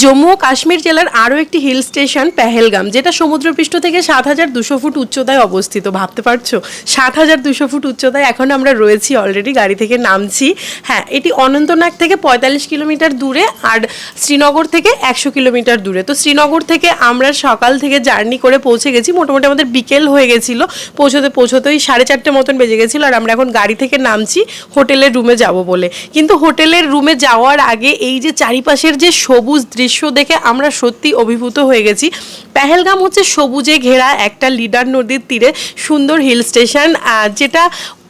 জম্মু ও কাশ্মীর জেলার আরও একটি হিল স্টেশন পেহেলগাম, যেটা সমুদ্রপৃষ্ঠ থেকে সাত হাজার দুশো ফুট উচ্চতায় অবস্থিত। ভাবতে পারছ? সাত হাজার দুশো ফুট উচ্চতায় এখন আমরা রয়েছি অলরেডি গাড়ি থেকে নামছি। হ্যাঁ এটি অনন্তনাগ থেকে পঁয়তাল্লিশ কিলোমিটার দূরে আর শ্রীনগর থেকে একশো কিলোমিটার দূরে। তো শ্রীনগর থেকে আমরা সকাল থেকে জার্নি করে পৌঁছে গেছি। মোটামুটি আমাদের বিকেল হয়ে গেছিল। পৌঁছতে পৌঁছতেই সাড়ে চারটে মতন বেজে গেছিল আর আমরা এখন গাড়ি থেকে নামছি হোটেলের রুমে যাব বলে। কিন্তু হোটেলের রুমে যাওয়ার আগে এই যে চারিপাশের যে সবুজ দৃশ্য দেখে আমরা সত্যি অভিভূত হয়ে গেছি। পেহেলগাম হচ্ছে সবুজে ঘেরা একটা লিডার নদীর তীরে সুন্দর হিল স্টেশন যেটা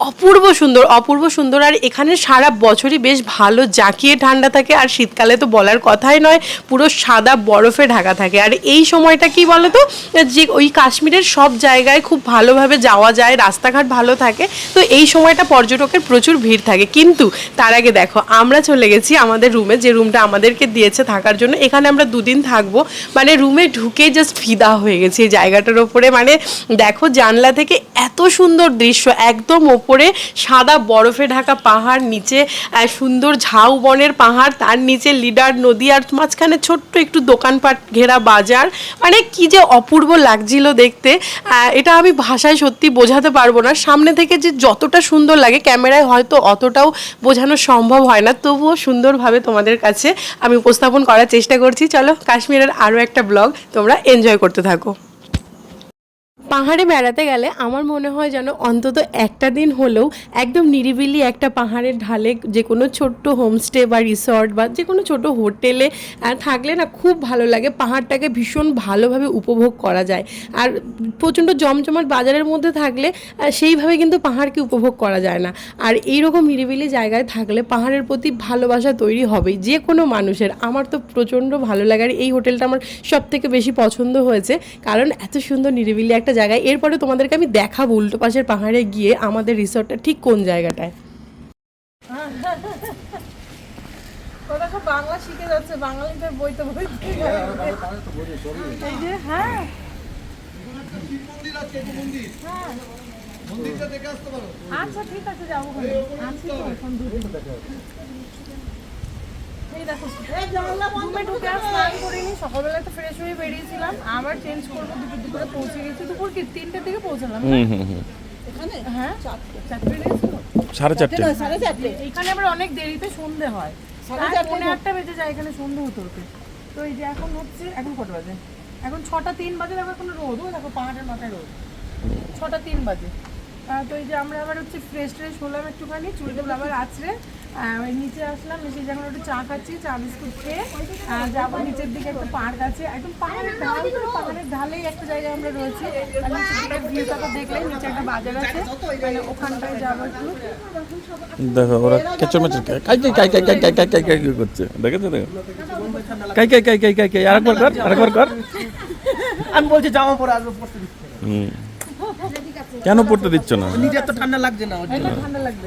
অপূর্ব সুন্দর অপূর্ব সুন্দর। আর এখানে সারা বছরই বেশ ভালো জাঁকিয়ে ঠান্ডা থাকে। আর শীতকালে তো বলার কথাই নয়, পুরো সাদা বরফে ঢাকা থাকে। আর এই সময়টা কি বলতো? যে ওই কাশ্মীরের সব জায়গায় খুব ভালোভাবে যাওয়া যায়, রাস্তাঘাট ভালো থাকে। তো এই সময়টা পর্যটকের প্রচুর ভিড় থাকে। কিন্তু তার আগে দেখো, আমরা চলে গেছি আমাদের রুমে। যে রুমটা আমাদেরকে দিয়েছে থাকার জন্য, এখানে আমরা দুদিন থাকব। মানে রুমে ঢুকে জাস্ট ফিদা হয়ে গেছে এই জায়গাটার ওপরে। মানে দেখো, জানলা থেকে এত সুন্দর দৃশ্য, একদম ওপরে সাদা বরফে ঢাকা পাহাড়, নিচে সুন্দর ঝাউ বনের পাহাড়, তার নিচে লিডার নদী আর মাঝখানে ছোট্ট একটু দোকানপাট ঘেরা বাজার। মানে কি যে অপূর্ব লাগছিল দেখতে। এটা আমি ভাষায় সত্যি বোঝাতে পারব না। সামনে থেকে যে যতটা সুন্দর লাগে, ক্যামেরায় হয়তো অতটাও বোঝানো সম্ভব হয় না। তবুও সুন্দরভাবে তোমাদের কাছে আমি উপস্থাপন করার চেষ্টা করছি। চলো কাশ্মীরের আরও একটা ব্লগ তোমরা এনজয় করতে থাকো। পাহাড়ে বেড়াতে গেলে আমার মনে হয় যেন অন্তত একটা দিন হলেও একদম নিরিবিলি একটা পাহাড়ের ঢালে যে কোনো ছোট্ট হোমস্টে বা রিসর্ট বা যে কোনো ছোট হোটেলে থাকলে না খুব ভালো লাগে। পাহাড়টাকে ভীষণ ভালোভাবে উপভোগ করা যায়। আর প্রচণ্ড জমজমাট বাজারের মধ্যে থাকলে সেইভাবে কিন্তু পাহাড়কে উপভোগ করা যায় না। আর এইরকম নিরিবিলি জায়গায় থাকলে পাহাড়ের প্রতি ভালোবাসা তৈরি হবেই যে কোনো মানুষের। আমার তো প্রচণ্ড ভালো লাগে আর এই হোটেলটা আমার সব থেকে বেশি পছন্দ হয়েছে। কারণ এত সুন্দর নিরিবিলি একটা জায়গায় এরপরে তোমাদেরকে আমি দেখাবো উল্টো পাশের পাহাড়ে গিয়ে আমাদের রিসর্টটা ঠিক কোন জায়গাটায় বাংলা শিখে যাচ্ছে বাঙালিতে বইতে বইতে এই যে হ্যাঁ হ্যাঁ। আচ্ছা ঠিক আছে যাব। আছি তো এখন। এই দেখো রুমে ঢুকে আর স্নান করিনি সকালবেলা তো ফ্রেশ হয়ে বেরিয়েছিলাম আবার চেঞ্জ করব দুপুর দুপুরে পৌঁছে গেছি দুপুর কি তিনটের দিকে পৌঁছালাম এখানে? হ্যাঁ চারটে। সাড়ে চারটে। সাড়ে চারটে। এখানে আবার অনেক দেরিতে সন্ধে হয়। সাড়ে পৌনে আটটা বেজে যায় এখানে সন্ধে হতে হতে। তো এই যে এখন হচ্ছে এখন কত বাজে? এখন ছটা তিন বাজে দেখো এখন রোদ ও দেখো পাহাড়ের মাথায় রোদ। ছটা তিন বাজে। আহ, তো এই যে আমরা আবার হচ্ছে ফ্রেশ ট্রেশ হলাম একটুখানি চুলগুলো আবার আছড়ে ওই নিচে আসলাম এসে যখন একটু চা খাচ্ছি চা বিস্কুট খেয়ে যাব নিচের দিকে একটা পার্ক আছে একদম পাহাড়ের ঢাল পাহাড়ের ঢালেই একটা জায়গায় আমরা রয়েছি দেখলেই নিচে একটা বাজার আছে মানে ওখানটায় যাব একটু দেখো ওরা কেচর মেচর কাই কাই কাই কাই কাই কাই কাই কাই করছে দেখেছ দেখো কাই কাই কাই কাই কাই কাই আরেকবার কর আরেকবার কর আমি বলছি জামা পরে আসব পড়তে দিচ্ছে হুম। কেন পড়তে দিচ্ছ না নিজে এত ঠান্ডা লাগছে না ঠান্ডা লাগবে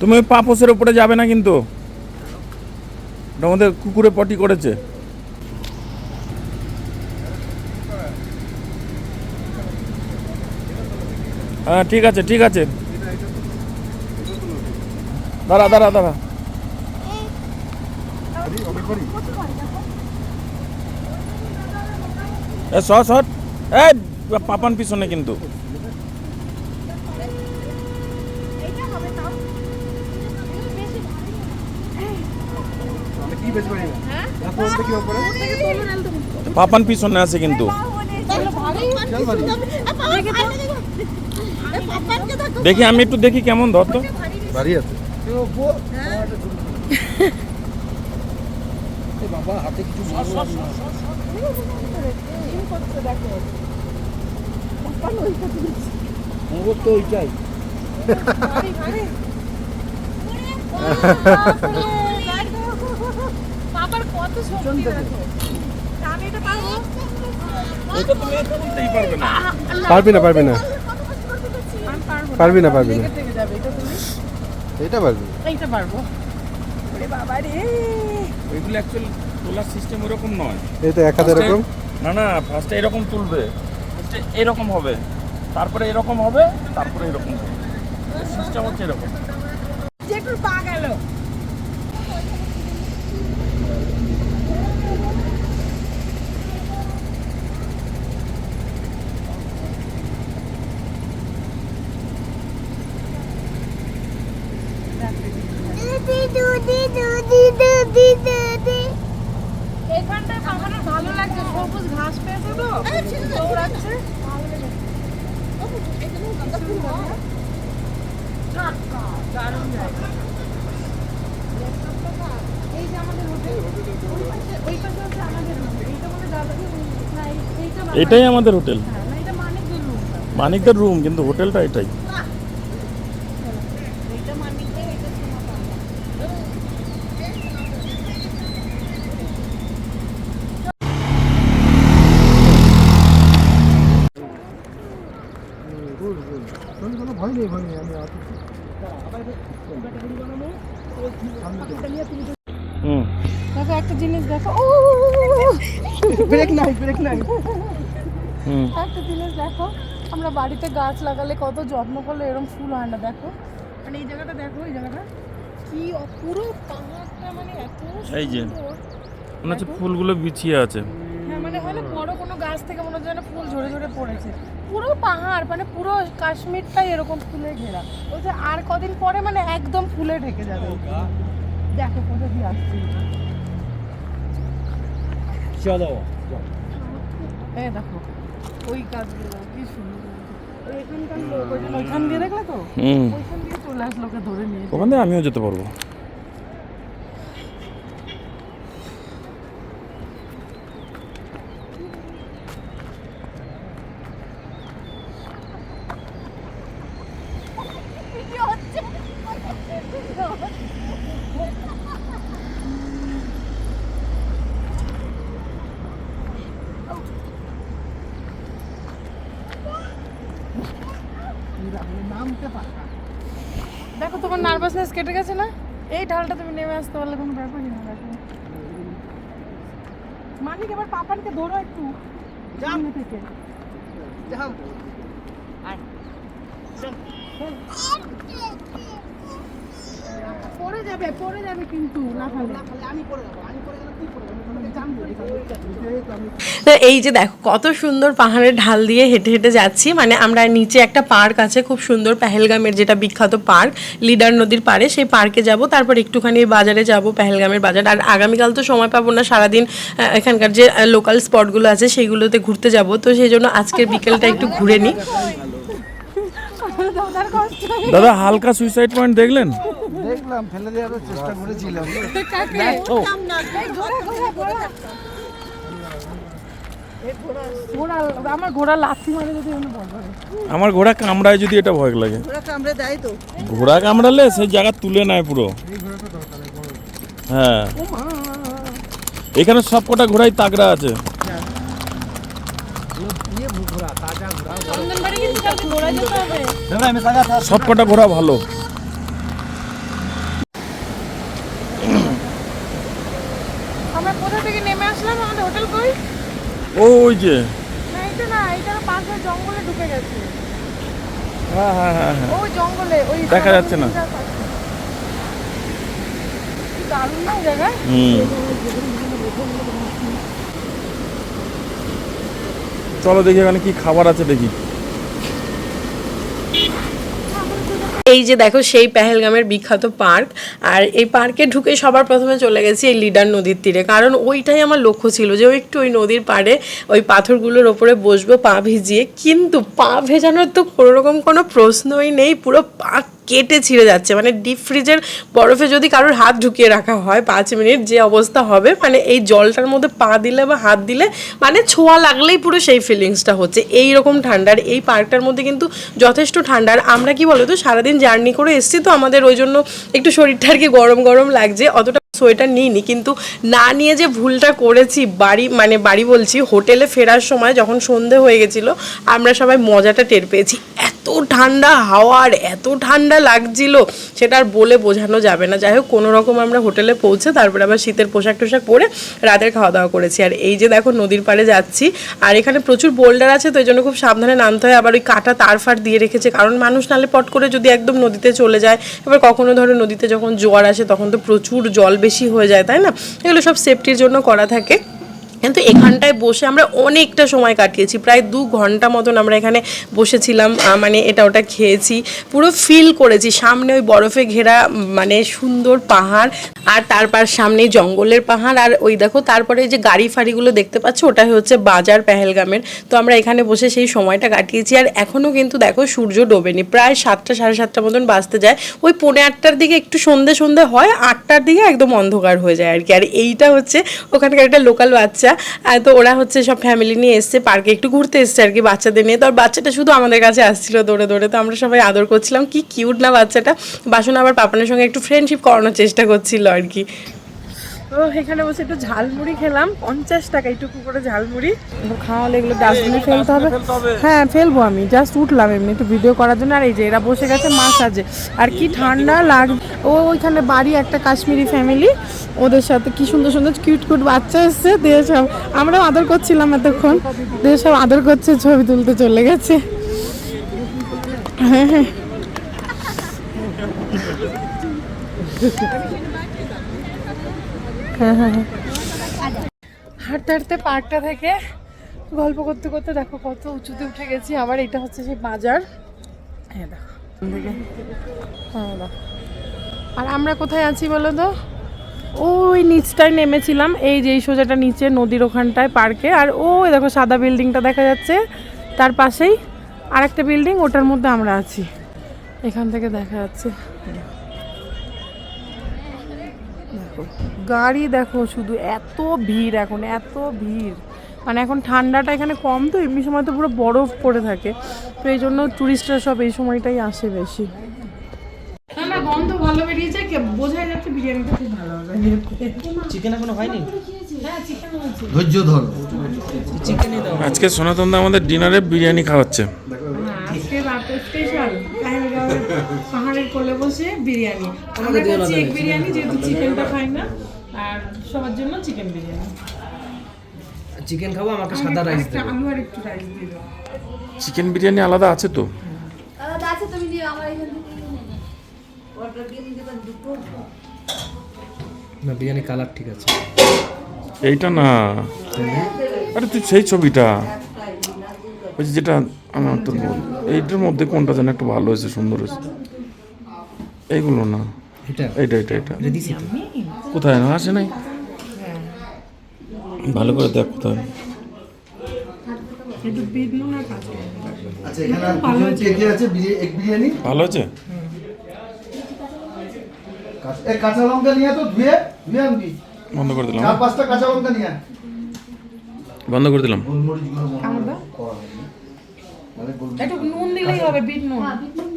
তুমি পাপোসের উপরে যাবে না কিন্তু? আমাদের কুকুরে পটি করেছে। হ্যাঁ ঠিক আছে ঠিক আছে। দাঁড়া দাঁড়া দাঁড়া। এ সর। এই পাপান পিছনে কিন্তু। হ্যাঁ? পাপান পিছনে আছে কিন্তু। দেখি আমি একটু দেখি কেমন ধর তো। বাবা হাতে কিছু তো ওইটাই ভারী, ভারী। বাবার কত শক্তি দেখো আমি এটা পারব না পারবি না। পারবি না পারবি না, এটা পারবি? এইটা পারব। ওরে বাবা রে। ওইগুলো অ্যাকচুয়ালি তোলার সিস্টেম ওরকম নয়। তো এক এরকম? না না ফার্স্টে এরকম তুলবে। এরকম হবে। তারপরে এরকম হবে তারপরে এরকম হবে। সিস্টেম হচ্ছে এরকম জেঠুর পা গেল এখানটায় পাখাটা ভালো লাগছে সবুজ এটাই আমাদের হোটেল। মানিকদের রুম কিন্তু হোটেলটা এটাই এইটা মানিকদের এটা সোনা বাংলা একটা জিনিস দেখো ও ব্রেক নাই ব্রেক নাই একটা জিনিস দেখো আমরা বাড়িতে গাছ লাগালে কত যত্ন করলে এরকম ফুল হয় না দেখো মানে এই জায়গাটা দেখো এই জায়গাটা কি পুরো পাহাড়টা মানে এত এই যে। মনে হচ্ছে ফুলগুলো বিছিয়ে আছে হ্যাঁ মানে না বড় কোনো গাছ থেকে মনে হচ্ছে যেন ফুল ঝরে ঝরে পড়েছে পুরো পাহাড় মানে পুরো কাশ্মীরটাই এরকম ফুলে ঘেরা। বলছে আর কদিন পরে মানে একদম ফুলে ঢেকে যাবে। দেখো কোথা দিয়ে আসছে। চলো এই দেখো ওই গাছগুলো কি সুন্দর। এখানকার লোক ওইখান দিয়ে দেখলে তো? ওইখান দিয়ে চলে আসলো ধরে নিয়ে। ওখান থেকে আমিও যেতে পারব। দেখো তোমার নার্ভাসনেস কেটে গেছে না? এই ঢালটা তুমি নেমে আসতে পারলে কোনো ব্যাপারই না দেখো। মালিক এবার পাপানকে ধরো একটু। সামনে থেকে। পড়ে যাবে পড়ে যাবে কিন্তু লাফালে তো এই যে দেখো, কত সুন্দর পাহাড়ের ঢাল দিয়ে হেঁটে হেঁটে যাচ্ছি। মানে আমরা নিচে একটা পার্ক আছে, খুব সুন্দর পেহেলগামের যেটা বিখ্যাত পার্ক, লিডার নদীর পাড়ে। সেই পার্কে যাব, তারপর একটুখানি বাজারে যাব, পেহেলগামের বাজার। আর আগামীকাল তো সময় পাবো না, সারাদিন এখানকার যে লোকাল স্পটগুলো আছে, সেইগুলোতে ঘুরতে যাব। তো সেই জন্য আজকের বিকেলটা একটু ঘুরে নিই। দাদা হালকা সুইসাইড পয়েন্ট দেখলেন? দেখলাম ফেলে দেওয়ার চেষ্টা করেছিলাম। ও। আমার ঘোড়া লাথি মারে যদি এমনি ভয় করে। আমার ঘোড়া কামড়ায় যদি এটা ভয় লাগে। ঘোড়া কামড়ালে সেই জায়গা তুলে নেয় পুরো। হ্যাঁ। এখানে সব কটা ঘোড়াই তাগড়া আছে চন্দনবাড়ি কিন্তু কালকে ঘোড়া যেতে হবে সব কটা ঘোড়া ভালো। আমরা কোথা থেকে নেমে আসলাম? আমাদের হোটেল কই? ওই যে। না এটা না এটার পাশে জঙ্গলে ঢুকে গেছে। হ্যাঁ হ্যাঁ হ্যাঁ হ্যাঁ। ওই জঙ্গলে ওই দেখা যাচ্ছে না। দারুণ না হুম। চলো দেখি এখানে কি খাবার আছে দেখি। এই যে দেখো সেই পেহেলগামের বিখ্যাত পার্ক, আর এই পার্কে ঢুকে সবার প্রথমে চলে গেছি এই লিডার নদীর তীরে। কারণ ওইটাই আমার লক্ষ্য ছিল যে ওই একটু ওই নদীর পাড়ে ওই পাথরগুলোর ওপরে বসবো, পা ভিজিয়ে। কিন্তু পা ভেজানোর তো কোনোরকম কোনো প্রশ্নই নেই, পুরো পা কেটে ছিঁড়ে যাচ্ছে। মানে ডিপ ফ্রিজের বরফে যদি কারোর হাত ঢুকিয়ে রাখা হয় পাঁচ মিনিট, যে অবস্থা হবে মানে এই জলটার মধ্যে পা দিলে বা হাত দিলে মানে ছোঁয়া লাগলেই পুরো সেই ফিলিংসটা হচ্ছে। এই রকম ঠান্ডার, এই পার্কটার মধ্যে কিন্তু যথেষ্ট ঠান্ডার আমরা কি বলতো, সারাদিন জার্নি করে এসছি তো আমাদের ওই জন্য একটু শরীরটা আর কি গরম গরম লাগছে, অতটা সোয়েটার নিইনি, কিন্তু না নিয়ে যে ভুলটা করেছি, বাড়ি মানে বাড়ি বলছি, হোটেলে ফেরার সময় যখন সন্ধে হয়ে গেছিল, আমরা সবাই মজাটা টের পেয়েছি। এত ঠান্ডা হাওয়ার এত ঠান্ডা লাগছিল, সেটা আর বলে বোঝানো যাবে না। যাই হোক, কোনো রকম আমরা হোটেলে পৌঁছে তারপরে আবার শীতের পোশাক টোশাক পরে রাতের খাওয়া দাওয়া করেছি। আর এই যে দেখো, নদীর পাড়ে যাচ্ছি, আর এখানে প্রচুর বোল্ডার আছে, তো এই জন্য খুব সাবধানে নামতে হয়। আবার ওই কাটা তার ফার দিয়ে রেখেছে, কারণ মানুষ নালে পট করে যদি একদম নদীতে চলে যায়, এবার কখনো ধরো নদীতে যখন জোয়ার আসে, তখন তো প্রচুর জল বেশি হয়ে যায় তাই না? এগুলো সব সেফটির জন্য করা থাকে। কিন্তু এখানটায় বসে আমরা অনেকটা সময় কাটিয়েছি। প্রায় দু ঘণ্টা মতন আমরা এখানে বসেছিলাম মানে এটা ওটা খেয়েছি। পুরো ফিল করেছি। সামনে ওই বরফে ঘেরা মানে সুন্দর পাহাড়, আর তারপর সামনে জঙ্গলের পাহাড়, আর ওই দেখো তারপরে যে গাড়ি ফাড়িগুলো দেখতে পাচ্ছ ওটা হচ্ছে বাজার পেহেলগামের। তো আমরা এখানে বসে সেই সময়টা কাটিয়েছি, আর এখনও কিন্তু দেখো সূর্য ডোবেনি। প্রায় সাতটা, সাড়ে সাতটা মতন বাঁচতে যায়। ওই পৌনে আটটার দিকে একটু সন্ধে সন্ধে হয়, আটটার দিকে একদম অন্ধকার হয়ে যায় আর কি। আর এইটা হচ্ছে ওখানকার একটা লোকাল বাচ্চা। তো ওরা হচ্ছে সব ফ্যামিলি নিয়ে এসছে পার্কে একটু ঘুরতে এসছে আর কি বাচ্চাদের নিয়ে। তো আর বাচ্চাটা শুধু আমাদের কাছে আসছিল দৌড়ে দৌড়ে, তো আমরা সবাই আদর করছিলাম। কি কিউট না বাচ্চাটা। বাসন আবার পাপনের সঙ্গে একটু ফ্রেন্ডশিপ করানোর চেষ্টা করছিল আর কি। তো এখানে বসে একটু ঝালমুড়ি খেলাম পঞ্চাশ টাকা এইটুকু করে ঝালমুড়ি। খাওয়া হলে এগুলো ডাস্টবিনে ফেলতে হবে। হ্যাঁ ফেলব আমি জাস্ট উঠলাম এমনি একটু ভিডিও করার জন্য। আর এই যে এরা বসে গেছে মাছ সাজে। আর কি ঠান্ডা লাগ ও ওইখানে বাড়ি একটা কাশ্মীরি ফ্যামিলি ওদের সাথে কি সুন্দর সুন্দর কিউট কিউট বাচ্চা এসছে। দিয়ে সব আমরাও আদর করছিলাম এতক্ষণ। দিয়ে সব আদর করছে ছবি তুলতে চলে গেছে। হ্যাঁ হ্যাঁ। হাঁটতে হাঁটতে পার্কটা থেকে গল্প করতে করতে দেখো কত উঁচুতে উঠে গেছি। আবার এটা হচ্ছে সেই বাজার। হ্যাঁ দেখো। হ্যাঁ দেখো। আর আমরা কোথায় আছি বলো তো? ওই নিচটায় নেমেছিলাম। এই যে এই সোজাটা নিচে নদীর ওখানটায় পার্কে। আর ওই দেখো সাদা বিল্ডিংটা দেখা যাচ্ছে। তার পাশেই আরেকটা বিল্ডিং ওটার মধ্যে আমরা আছি। এখান থেকে দেখা যাচ্ছে। দেখো। গাড়ি দেখো শুধু এত ভিড় এখন এত ভিড়। মানে এখন ঠান্ডাটা এখানে কম তো এমনি সময় তো পুরো বরফ পড়ে থাকে। তো এই জন্য টুরিস্টরা সব এই সময়টাই আসে বেশি। না না গন্ধ ভালো বেরিয়েছে বোঝাই যাচ্ছে বিরিয়ানিটা খুব ভালো হবে। চিকেন এখনও হয়নি? হ্যাঁ চিকেন হয়েছে ধৈর্য ধরো। আজকে সনাতন দা আমাদের ডিনারে বিরিয়ানি খাওয়াচ্ছে। স্পেশাল পাহাড়ের কোলে বসে বিরিয়ানি। আমরা খাচ্ছি বিরিয়ানি যেহেতু চিকেনটা খাই না। আর সবার জন্য চিকেন বিরিয়ানি। চিকেন খাব আমাকে সাদা রাইস আলু আর একটু রাইস দিয়ে দাও। চিকেন বিরিয়ানি আলাদা আছে তো? আলাদা আছে তুমি দিও আমার এখান থেকে নিয়ে নেবে। না বিরিয়ানি কালার ঠিক আছে। এইটা না। আরে তুই সেই ছবিটা। ওই যেটা আমার তোর বল এইটার মধ্যে কোনটা যেন একটু ভালো হয়েছে সুন্দর হয়েছে। এইগুলো না। এটা? এটা এটা এটা কোথায় না? আসে নাই? ভালো করে দেখ কোথায়। আচ্ছা আছে? ভালো হয়েছে? কাঁচা- লঙ্কা নিয়ে তো ধুয়ে ধুয়ে আনবি। বন্ধ করে দিলাম। চার পাঁচটা কাঁচা লঙ্কা নিয়ে বন্ধ করে দিলাম। একটু নুন দিলেই হবে বিট নুন। হ্যাঁ, বিট নুন